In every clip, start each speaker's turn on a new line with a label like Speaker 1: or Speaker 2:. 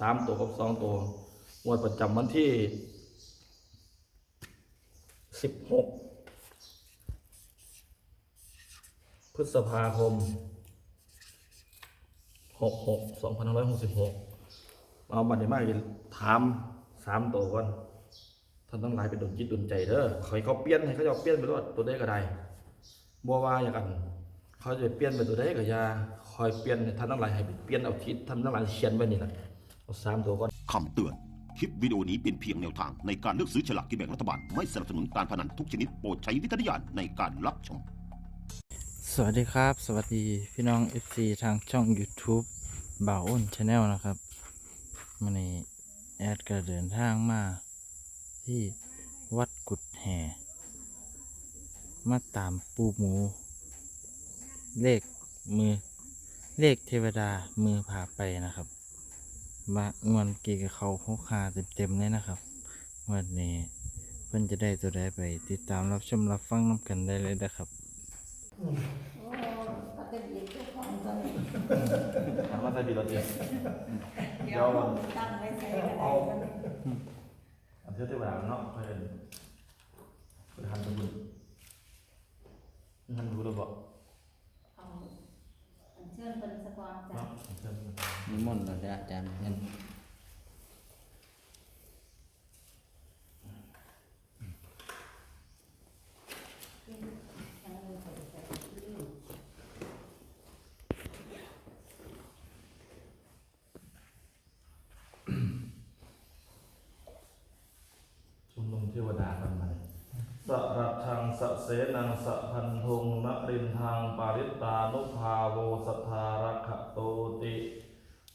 Speaker 1: สามตัวกับสองตัวงวดประจำวันที่สิบหกพฤษภาคมหกหกสองพันห้าร้อยหกสิบหกเอาบัตรนี้มาอีกถามสามตัวก่อนท่านต้องหลายเป็นดนจิตดนใจเด้อคอยเขาเปลี่ยนให้เขาจะเอาเปลี่ยนไปรวดตัวได้ก็ได้บัวว่าอย่างกัน เขาจะเปลี่ยนไปตัวได้ก็ยาคอยเปลี่ยนท่านทั้งหลายให้เปลี่ยนเอาทิศท่านทั้งหลายเขียนไว้นี่แหละ เอาสามตัวก่อน
Speaker 2: คำเตือน คลิปวิดีโอนี้เป็นเพียงแนวทางในการเลือกซื้อฉลากกินแบ่งรัฐบาล ไม่สนับสนุนการพนันทุกชนิดโปรดใช้วิจารณญาณในการรับชม
Speaker 3: สวัสดีครับ สวัสดีพี่น้อง FC ทางช่อง YouTube บ่าวอ้นชาแนลนะครับมันนี้แอดก็เดินทางมา ที่วัดกุดแห่ มาตามปูหมู เลขมือเลขเทวดามือพาไปนะครับ มางวนกีกับเขาหกคาเต็มๆเลยนะครับวันนี้เพิ่อนจะได้ตัวใดไป ติดตามรับชมรับฟังน้ำกันได้เลยนะครับ
Speaker 4: โอ้ก็จะบีบทุกของตอนนี้
Speaker 1: ถามาใส่ดีรถเดียว
Speaker 4: เดี๋ยวตั้งไว้ใส่กระดาษกัน
Speaker 1: อันเชื่อเทวดาเนาะเพื่อนเพื่อนหันไปบุญหันบุญเราบอก
Speaker 4: เอาอันเชิญเป็นสกอนจ้ะ
Speaker 1: เนาะอันเชิญบุญ
Speaker 3: นิมนต์เราได้อาจารย์เห็น
Speaker 1: ชุมนุมเทวดากันมาสรัชังสะเสนังสะพันธงนรินทางปาริตานุภาโวสัทธารักขโตติ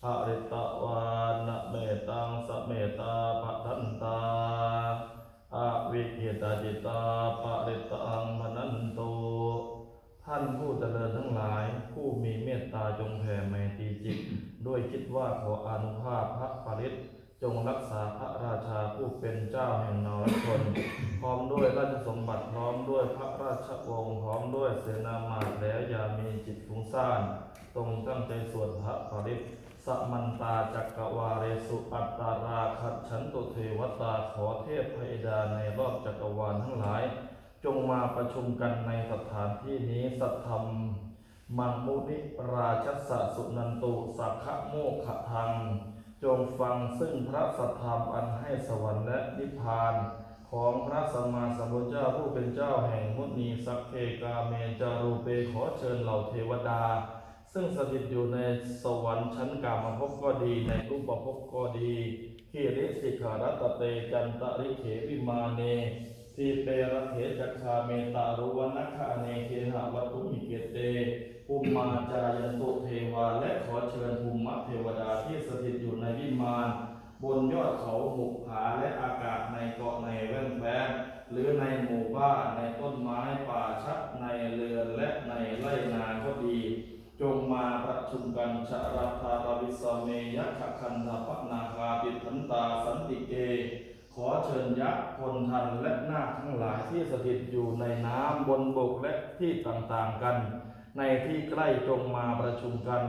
Speaker 1: ภริตวานะเมตังสเมตาปะทันตาอวิเกตาจิตาปริตังพนันโต ท่านผู้เจริญทั้งหลาย ผู้มีเมตตาจงแผ่ไมตรีจิต ด้วยคิดว่าขออนุภาพพระปริตจงรักษาพระราชาผู้เป็นเจ้าแห่งนรชน พร้อมด้วยราชสมบัติพร้อมด้วยพระราชวงศ์พร้อมด้วยเสนามาตแล้วอย่ามีจิตฟุ้งซ่านตรงตั้งใจสวดพระปริต สัมมันตาจักกวาเรสุอัตตาราคัจฉันตุเทวตาขอเทพพยดาในรอบจักรวาลทั้งหลาย จงมาประชุมกันในสถานที่นี้สัทธรรมมังมุนิราชสะสุนันตุสักขโมขะทัง จงฟังซึ่งพระสัทธรรมอันให้สวรรค์และนิพพานของพระสัมมาสัมพุทธเจ้าผู้เป็นเจ้าแห่งมุนีสักเคกาเมจารูเปขอเชิญเหล่าเทวดา ซึ่งสถิตอยู่ในสวรรค์ชั้นกามภพก็ดี ในรูปภพก็ดีขีริสิขารัตเตจันตริเขวิมาเนทีเปรเถจักคาเมตารุวนัคคะเนเคหวัตุมิเกเตภูมิมาจายันตุเทวาและขอเชิญภูมิเทวดาที่สถิตอยู่ในวิมานบนยอดเขาหุบผาและอากาศในเกาะในแว่นแวนหรือในหมู่บ้านในต้นไม้ป่าชัดในเรือนและในไร่นาก็ดี จงมาประ ชะรัตารวิสเมยัคขคันธปนาคาปิทันตาสันติเก ขอเชิญยักษ์คนทันและนาคทั้งหลายที่สถิตอยู่ในน้ำบนบกและที่ต่างๆกัน ในที่ใกล้จงมาประชุมกัน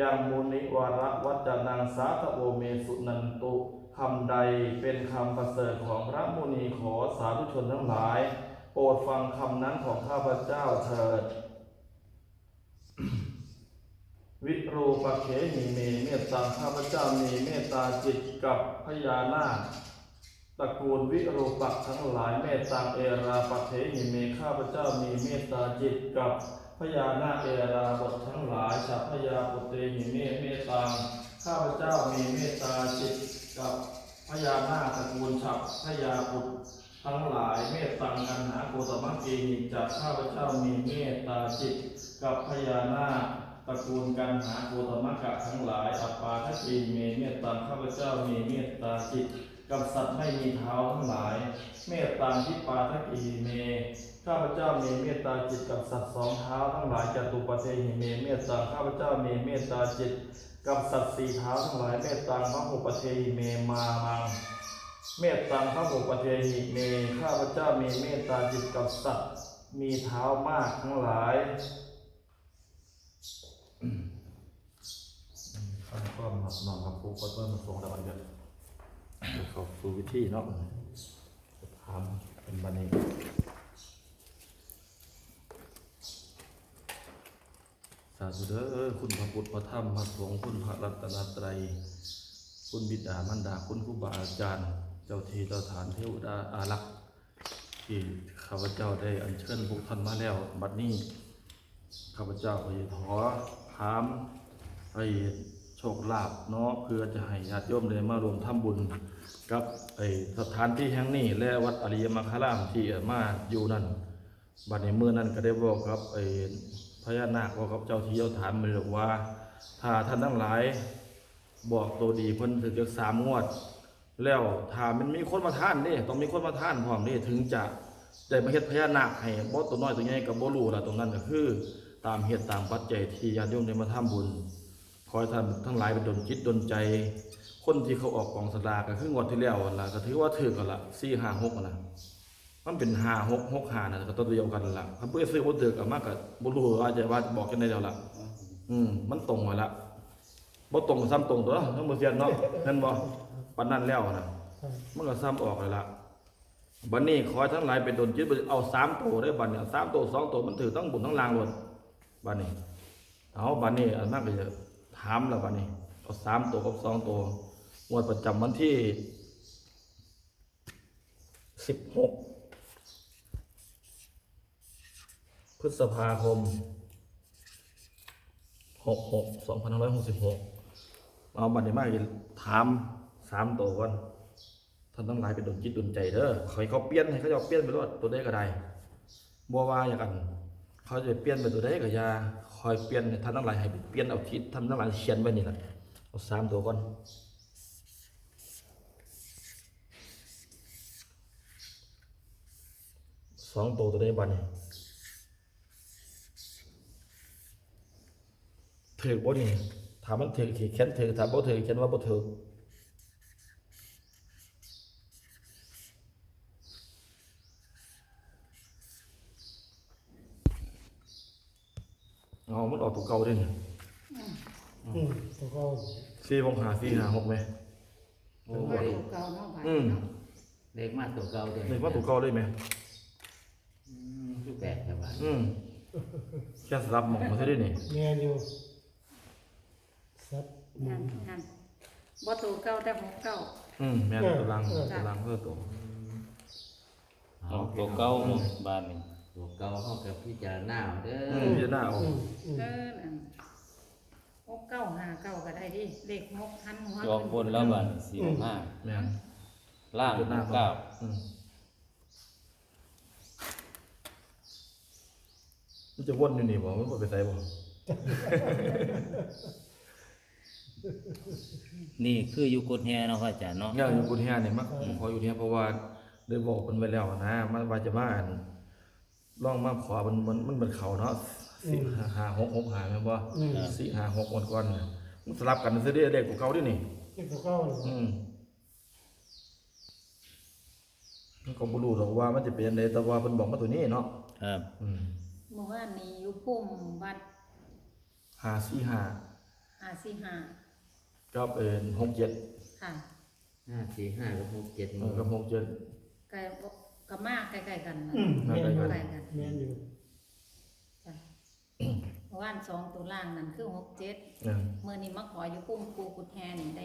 Speaker 1: ยังมุนิวาระวัจนังสาธโวเมสุนันตุคำใดเป็นคำประเสริฐของพระมุนีขอสาธุชนทั้งหลาย โปรดฟังคำนั้นของข้าพเจ้าเถิด วิรูปเขหิเมเมตตาข้าพเจ้ามีเมตตาจิตกับพญานาคตระกูลวิรูปักทั้งหลายเมตตาเอราปเทหิเมข้าพเจ้ามีเมตตาจิตกับพญานาคเอราบททั้งหลายฉัพพยาปุตเตหิเมเมตตาข้าพเจ้ามีเมตตาจิตกับพญานาคตระกูลฉัพพยาปุตทั้งหลายเมตตังกันหาโกตมะเกหิจักข้าพเจ้ามีเมตตาจิตกับพญานาค ตระกูลกันหาโกตมกะทั้งหลายอัปปาทัตีเมเมตตาข้าพเจ้ามีเมตตาจิตกับสัตว์ไม่มีเท้าทั้งหลาย เมตตาทิปาทักีเม ข้าพเจ้ามีเมตตาจิตกับสัตว์สองเท้าทั้งหลายจตุปเทหิเม เมตตาข้าพเจ้ามีเมตตาจิตกับสัตว์สี่เท้าทั้งหลาย เมตตาพระหุปเทหิเมมามัง เมตตาพระหุปเทหิเม ข้าพเจ้ามีเมตตาจิตกับสัตว์มีเท้ามากทั้งหลาย ข้าพเจ้ามีครับนอนกับผู้ก็ต้องมาส่งตะวันเดือนเขาสู่วิธีเนาะถามเป็นบันนี้สาธุเด้อคุณพระพุทธพระธรรมพระสงฆ์คุณพระรัตนตรัย คุณบิดามารดาคุณครูบาอาจารย์ เจ้าทีเจ้าฐานเทวดาอารักษ์ที่ข้าพเจ้าได้อัญเชิญพวกท่านมาแล้ว บัดนี้ ข้าพเจ้าจะขอถามให้ ชคลาภเนาะเพื่อจะให้ญาติโยมได้มารวมทำบุญกับไอสถานที่แห่งนี้และวัดอริยมรรคารามที่มาอยู่นั่นบัดในเมื่อนั้นก็ได้บอกกับไอพญานาคบอกกับเจ้าที่เจ้าฐานมาเลยว่า ถ้าท่านทั้งหลายบอกตัวดีเพิ่นถึงจะสามงวด แล้วถ้ามันมีคนมาท่านนี่ต้องมีคนมาท่านพร้อมนี่ถึงจะได้มาเฮ็ดพญานาคให้บ่ตัวน้อยตัวใหญ่ก็บ่รู้ล่ะตรงนั้นก็คือ ตามเหตุตามปัจจัยที่ญาติโยมได้มาทำบุญ อให้ท่านทั้งหลายเป็นดลจิตดลใจ คนที่เขาออกกองสลากก็คืองวดที่แล้วนั่นล่ะก็ถือว่าถือกันละ4 5 6นั่นล่ะมันเป็น5 6 6 5นั่นะก็ตัวเดียวกันละถ้าเพื่อซื้อบ่ถือก็มากก็บ่รู้ว่าจจะว่าบอกกันได้แล้วละอืมมันตรงไว้ละบ่ตรงซ้ำตรงตัวทั้งบ่เสียนเนาะแม่นบ่ปานนั้นแล้วนะมันก็ซ้ำออกเลยละบัดนี้ขอทั้งหลายเป็นดลจิตเอา3ตัวได้บัดนี้เอา3ตัว2ตัวมันถือทั้งบุญทั้งลางหมดบัดนี้เอาบัดนี้อันนั้นก็จะ ถามแล้วบัดนี้เอา3ตัวกับ2ตัวงวดประจำวันที่16พฤษภาคมหกหกสองพันห้าร้อยหกสิบหกเอาบัตรนี้มาอีกถามสามตัวก่อนท่านทั้งหลายเป็นดนจิตดนใจเด้อคอยเขาเปลี่ยนให้เขาจะเปลี่ยนไปรถตัวใดก็ได้บัวว่าอย่างกัน เขาจะเปลี่ยนไปตัวใดก็ยา อยเปลี่ยนท่านทั้งหลายให้เปลี่ยนเอาทิศท่านทั้งหลายเขียนไว้นี่แหละเอาสามตัวก่อนสองตัวตัวได้บันี่ถือบ่นี่ถามมันถือขีดเขียนถือถามบ่ถือเขียนว่าบ่ถือ เอามันออกตัวเก่าด้วยนี่
Speaker 5: อืมตัวเขา
Speaker 1: สี่หกหาสี่หาหกไหม
Speaker 4: โอ้ยเก่าเนาะบาด
Speaker 1: อืม
Speaker 4: เนาะ
Speaker 6: เด็กมาตัวเก่าเด็ก
Speaker 1: เรียกว่าตัวเก่าได้ไหม
Speaker 6: คือแปลกแต่ว่า
Speaker 1: อืมแค่สลับหมองมาใช่ได้นี่
Speaker 5: แม่นอยู่ซับหมุ
Speaker 4: นั่น
Speaker 5: น
Speaker 4: นั่นบ่ตัวเก่าแต่หกเก่า
Speaker 1: อืมแม่นตัวลังตัวลังเพื่อตัว
Speaker 3: เอาตัวเก้าเนาะบ้านนี่
Speaker 6: ตัวเก่าเข้ากับพิจารณาเอาเด้
Speaker 1: อื
Speaker 6: อ
Speaker 1: มพิจารณาเอา
Speaker 5: อืมอืม
Speaker 4: เออนั่นหกเก้าห้าเก้าก็ได้ดิเลขหกทันหัว
Speaker 3: จองบนแล้วบ้านสี่ห้า
Speaker 1: แม่น
Speaker 3: ล่าง
Speaker 1: พิจารณา
Speaker 3: เก้า
Speaker 1: อืมมันจะวนอยู่นี่บ่มันบ่ไปไสบ่
Speaker 3: นี่คืออยู่กดแฮเนาะครับอาจารย์เนาะ
Speaker 1: อย่างอยู่กุฎแฮเนี่ยมักขออยู่เนี่ยเพราะว่าได้บอกเพิ่นไว้แล้วนะมันว่าจะมาอั่น ลองมาขอมันมันมันเป็นเขาเนาะสี่ห้าหกหกหาแม่นบ่
Speaker 5: อืม
Speaker 1: สี่ห้าหกวันก่อนน่ะมันสลับกันซื่อเด้เลขของเขาเดินี่
Speaker 5: เด็กตัวเขาเนี่ย
Speaker 1: อืมมันก็บ่รู้หรอกว่ามันจะเป็นจังไดแต่ว่าเพิ่นบอกมาตัวนี้เนาะ
Speaker 3: ครับ
Speaker 1: อืม
Speaker 4: เมื่อวานนี้อยู่พุ่มวัด
Speaker 1: ห้าสี่ห้า
Speaker 4: อาซีห้า
Speaker 1: กับเอ็นหกเจ็ด
Speaker 4: ค่ะ
Speaker 6: ห้าสี่ห้ากับหกเจ็ด
Speaker 1: เออกับหกเจ็ด
Speaker 4: ใกล้ กับมากใกล้ๆกันนะ
Speaker 5: อืมแม่นอยู่
Speaker 4: ใกล้กัน
Speaker 5: แม่นอยู่
Speaker 4: จ้ะเมื่อวานสองตัวล่างนั่นคือหกเจ็ด
Speaker 1: เนี่ย
Speaker 4: เมื่อนี้มาขออยู่พุ่มปูกุดแฮนี่ได้